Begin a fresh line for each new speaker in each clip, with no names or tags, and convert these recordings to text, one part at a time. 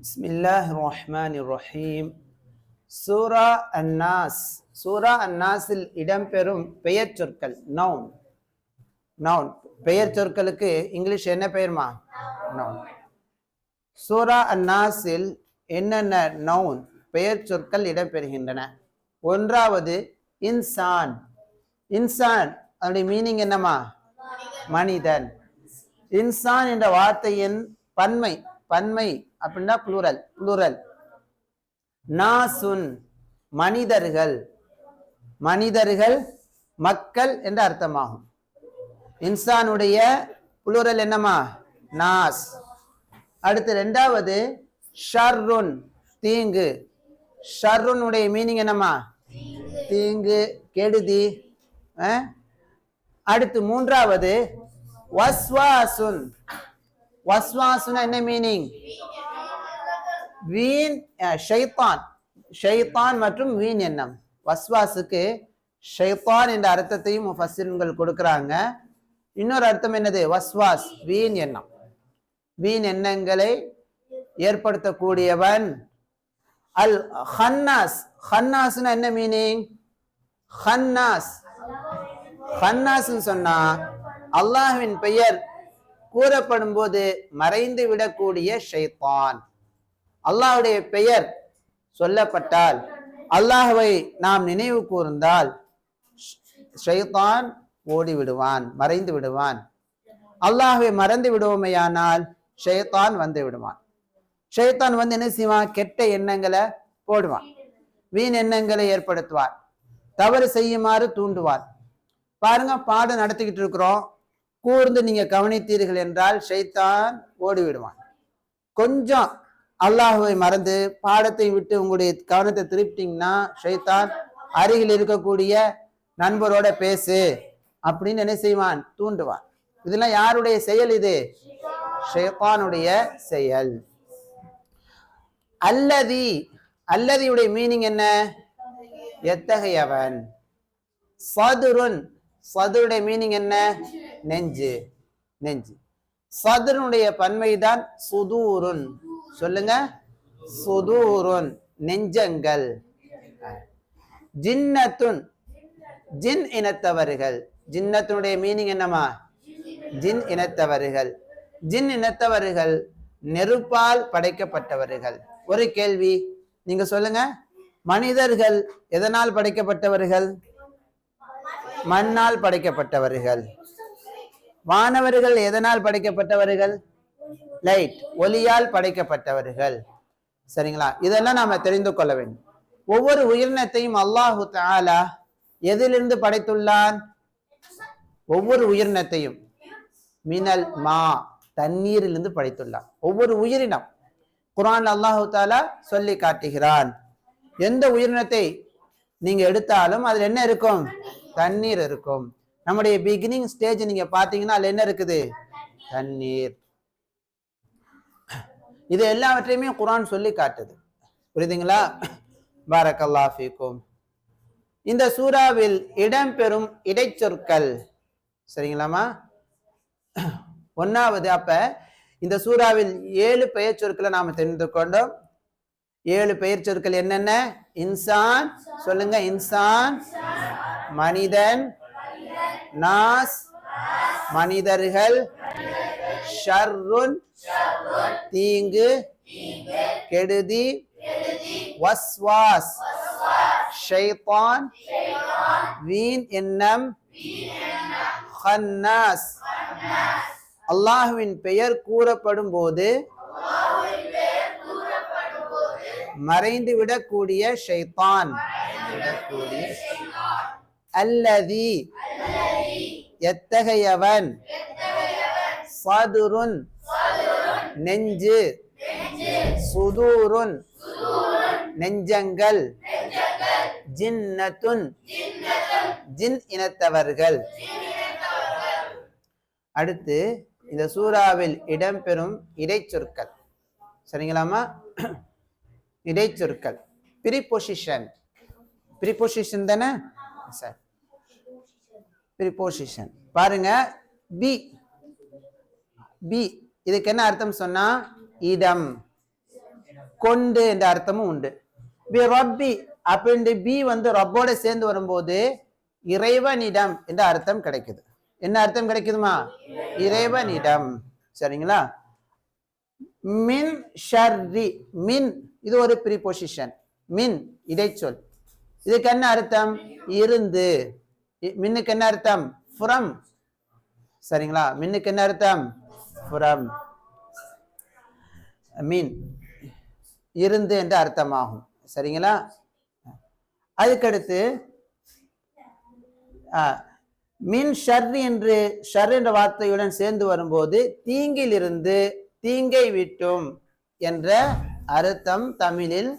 பிஸ்மில்லாஹ் ரஹ்மான் ரஹீம் சூரா அன்னாஸ் சூரா அன்னாஸில் இடம்பெறும் பெயர் சொற்கள். நவுன் நவுன் பெயர் சொற்களுக்கு இங்கிலீஷ் என்ன பெயர்மா? நவுன் சூரா அன்னாஸில் என்னென்ன நவுன் பெயர் சொற்கள் இடம்பெறுகின்றன? ஒன்றாவது இன்சான் இன்சான் அதனுடைய மீனிங் என்னம்மா? மனிதன். இன்சான் என்ற வார்த்தையின் பன்மை பன்மை அப்படின்னா புளுரல் புளுரல் நாசுன் மனிதர்கள். மனிதர்கள் மக்கள் என்று அர்த்தமாகும். இன்சானுடைய புளுரல் என்னம்மா? நாஸ். அடுத்து ரெண்டாவது ஷர்ருன் தீங்கு. ஷர்ருனுடைய மீனிங் என்னம்மா? தீங்கு கெடுதி. அடுத்து மூன்றாவது வஸ்வாசுன். வஸ்வாசுனா என்ன மீனிங் வீண் ஷைத்தான். ஷைத்தான் மற்றும் வீண் எண்ணம். வஸ்வாசுக்கு ஷைத்தான் என்ற அர்த்தத்தையும் முஃபஸ்ஸிர்கள் கொடுக்குறாங்க. இன்னொரு அர்த்தம் என்னது? வஸ்வாஸ் வீண் எண்ணம். வீண் எண்ணங்களை ஏற்படுத்தக்கூடியவன் அல் ஹன்னாஸ். ஹன்னாஸ்னா என்ன மீனிங் ஹன்னாஸ். ஹன்னாஸ்ன்னு சொன்னா அல்லாஹுவின் பெயர் கூறப்படும் போது மறைந்து விடக்கூடிய ஷைத்தான். அல்லாஹ்வுடைய பெயர் சொல்லப்பட்டால் அல்லாஹுவை நாம் நினைவு கூர்ந்தால் ஷைத்தான் ஓடி விடுவான் மறைந்து விடுவான். அல்லாஹுவை மறந்து விடுவோமையானால் ஷைத்தான் வந்து விடுவான். ஷைத்தான் வந்து என்ன செய்வான்? கெட்ட எண்ணங்களை போடுவான். வீண் எண்ணங்களை ஏற்படுத்துவார் தவறு செய்யுமாறு தூண்டுவார் பாருங்க பாடம் நடத்திக்கிட்டு இருக்கிறோம். கூர்ந்து நீங்க கவனித்தீர்கள் என்றால் ஷைத்தான் ஓடிவிடுவான். கொஞ்சம் அல்லாஹுவை மறந்து பாடத்தை விட்டு உங்களுடைய கவனத்தை திருப்பிட்டீங்கன்னா ஷைத்தான் அருகில் இருக்கக்கூடிய நண்பரோட பேசு அப்படின்னு என்ன செய்வான்? தூண்டுவான். இதெல்லாம் யாருடைய செயல் இது? ஷைத்தானுடைய செயல். அல்லதி அல்லதியுடைய மீனிங் என்ன? எத்தகையவன்? சதுருன். சதுருடைய மீனிங் என்ன? நெஞ்சு. நெஞ்சு. சதுருனுடைய பன்மைதான் சுதூருன். சொல்லுங்க. சுதூருன் நெஞ்சங்கள். ஜின்னத்துன் ஜின் இனத்தவர்கள். ஜின்னத்துடைய மீனிங் என்னமா ஜின் இனத்தவர்கள். ஜின் இனத்தவர்கள் நெருப்பால் படைக்கப்பட்டவர்கள். ஒரு கேள்வி நீங்க சொல்லுங்க. மனிதர்கள் எதனால் படைக்கப்பட்டவர்கள்? மண்ணால் படைக்கப்பட்டவர்கள். வானவர்கள் எதனால் படைக்கப்பட்டவர்கள்? லைட் ஒலியால் படைக்கப்பட்டவர்கள். சரிங்களா? இதெல்லாம் நாம தெரிந்து கொள்ள வேண்டும். ஒவ்வொரு உயிரினத்தையும் அல்லாஹு தாலா எதிலிருந்து படைத்துள்ளான்? ஒவ்வொரு உயிரினத்தையும். மினல் மா தண்ணீரிலிருந்து படைத்துள்ளான். ஒவ்வொரு உயிரினம். குரான் அல்லாஹு தாலா சொல்லி காட்டுகிறான். எந்த உயிரினத்தை நீங்க எடுத்தாலும் அதுல என்ன இருக்கும்? தண்ணீர் இருக்கும். நம்முடைய பிகினிங் ஸ்டேஜ் நீங்க பாத்தீங்கன்னா அதுல என்ன இருக்குது? தண்ணீர். இது எல்லாவற்றையுமே குரான் சொல்லி காட்டுது. புரியுதுங்களா? பாரக்கல்லா ஃபீக்கும். இந்த சூறாவில் இடம்பெறும் இடைச்சொற்கள் சரிங்களாமா ஒன்னாவது அப்ப இந்த சூறாவில் ஏழு பெயர் சொற்களை நாம தெரிந்து கொண்டோம். ஏழு பெயர் சொற்கள் என்னென்ன? இன்சான் சொல்லுங்க இன்சான் மனிதன் நாஸ் மனிதர்கள் ஷர்ருன். தீங்கு. கெடுதி. வஸ்வாஸ். ஷைத்தான். வீண் எண்ணம். ஹன்னாஸ். அல்லாஹ்வின் பெயர் கூறப்படும் போது மறைந்து விடக்கூடிய ஷைத்தான். அல்லதி. எத்தகையவன்? சதுருன் நெஞ்சு. சுதூருன். நெஞ்சங்கள். ஜின்னத்துன். ஜின் இனத்தவர்கள். அடுத்து இந்த சூறாவில் இடம்பெறும் இடைச்சொற்கள். சரிங்களாமா இடைச்சொற்கள். ப்ரிபொசிஷன் ப்ரிபொசிஷன் தானே? சார் ப்ரிபொசிஷன் பாருங்க. பி பி. இதுக்கு என்ன அர்த்தம் சொன்னா? இடம் கொண்டு என்ற அர்த்தமும் உண்டு. பி ரப்பி அப்படின்ட்டு பி வந்து ரப்போட சேர்ந்து வரும்போது இறைவனிடம் என்ற அர்த்தம் கிடைக்குது. என்ன அர்த்தம் கிடைக்குதுமா? இறைவனிடம். சரிங்களா? மின் ஷர்ரி மின் இது ஒரு ப்ரிபொசிஷன் மின் இடைச்சொல். இதுக்கு என்ன அர்த்தம்? இருந்து. மின்னுக்கு என்ன அர்த்தம்? ஃப்ரம் சரிங்களா? மின்னுக்கு என்ன அர்த்தம்? ஃப்ரம் மீன் இருந்து என்று அர்த்தமாகும். சரிங்களா? அதுக்கடுத்து மின் ஷர் என்று ஷர் என்ற வார்த்தையுடன் சேர்ந்து வரும்போது தீங்கிலிருந்து தீங்கை விட்டும் என்ற அர்த்தம் தமிழில்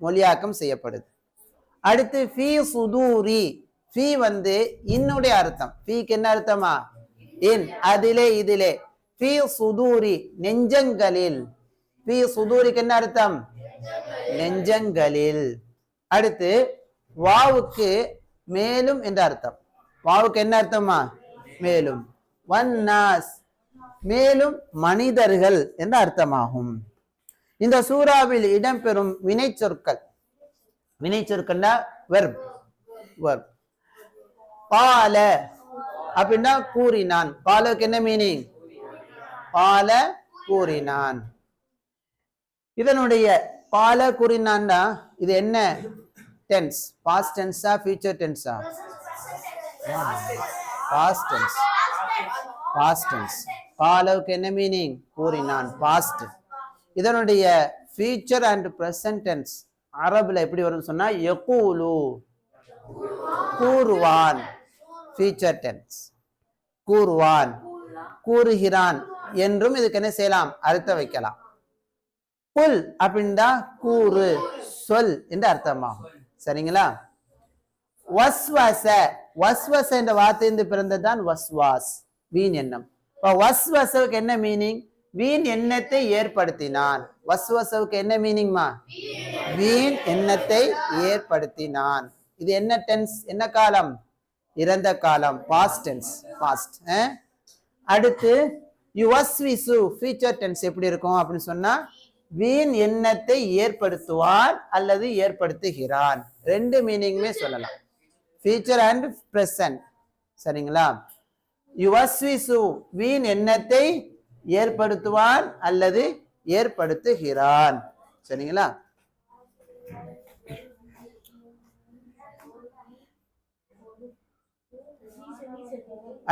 மொழியாக்கம் செய்யப்படுது. அடுத்து ஃபீ சுதூரி. ஃபீ வந்து இன்னுடைய அர்த்தம். ஃபீக்கு என்ன அர்த்தமா? இன் அதிலே இதிலே. பி சுதூரி நெஞ்சங்களில் பி சுதூரிக்கு என்ன அர்த்தம் நெஞ்சங்களில் அடுத்து வாவுக்கு மேலும் என்ற அர்த்தம் வாவுக்கு என்ன அர்த்தமா மேலும் வன்னாஸ் மேலும் மனிதர்கள் என்ற அர்த்தமாகும் இந்த சூறாவில் இடம்பெறும் வினை சொற்கள் வினை சொற்கள்னா வெர்ப் வெர்ப் பால. அப்படின்னா கூறினான். பாலுக்கு என்ன மீனிங் பால கூறினான். இதனுடைய பால கூறினான்னா இது என்ன டென்ஸ் பாஸ்ட் டென்ஸா ஃபியூச்சர் டென்ஸா பாஸ்ட் டென்ஸ் பாஸ்ட் டென்ஸ் பாலவுக்கு என்ன மீனிங் கூறினான். பாஸ்ட் இதனுடைய ஃபியூச்சர் அண்ட் ப்ரெசன்ட் டென்ஸ் அரபில் எப்படி வரும்னு சொன்னா யகூலு. கூறுவான். ஃபியூச்சர் டென்ஸ் கூறுவான். கூறுகிறான். என்றும் இதுக்கு என்ன செய்யலாம். அர்த்தம் வைக்கலாம். புல் அப்படின்னா கூறு சொல் என்று அர்த்தமாகும். சரிங்களா? வஸ்வச வஸ்வச என்ற வார்த்தையிலிருந்து பிறந்ததுதான் வஸ்வாஸ் வீண் எண்ணம். இப்போ வஸ்வசவுக்கு என்ன மீனிங் வீண் எண்ணத்தை ஏற்படுத்தினான். வஸ்வசவுக்கு என்ன மீனிங்மா வீண் எண்ணத்தை ஏற்படுத்தினான். இது என்ன டென்ஸ் என்ன காலம்? இறந்த காலம் பாஸ்ட் டென்ஸ் பாஸ்ட் அடுத்து யுவஸ்விசு ஃபியூச்சர் டென்ஸ் எப்படி இருக்கும் அப்படின்னு சொன்னா வீண் எண்ணத்தை ஏற்படுத்துவான் அல்லது ஏற்படுத்துகிறான் ரெண்டு மீனிங்குமே சொல்லலாம். ஃபியூச்சர் அண்ட் ப்ரெசன்ட் சரிங்களா? யுவஸ்விசு வீண் எண்ணத்தை ஏற்படுத்துவான் அல்லது ஏற்படுத்துகிறான் சரிங்களா?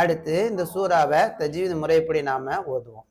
அடுத்து இந்த சூறாவை தஜீவித முறைப்படி நாம் ஓதுவோம்?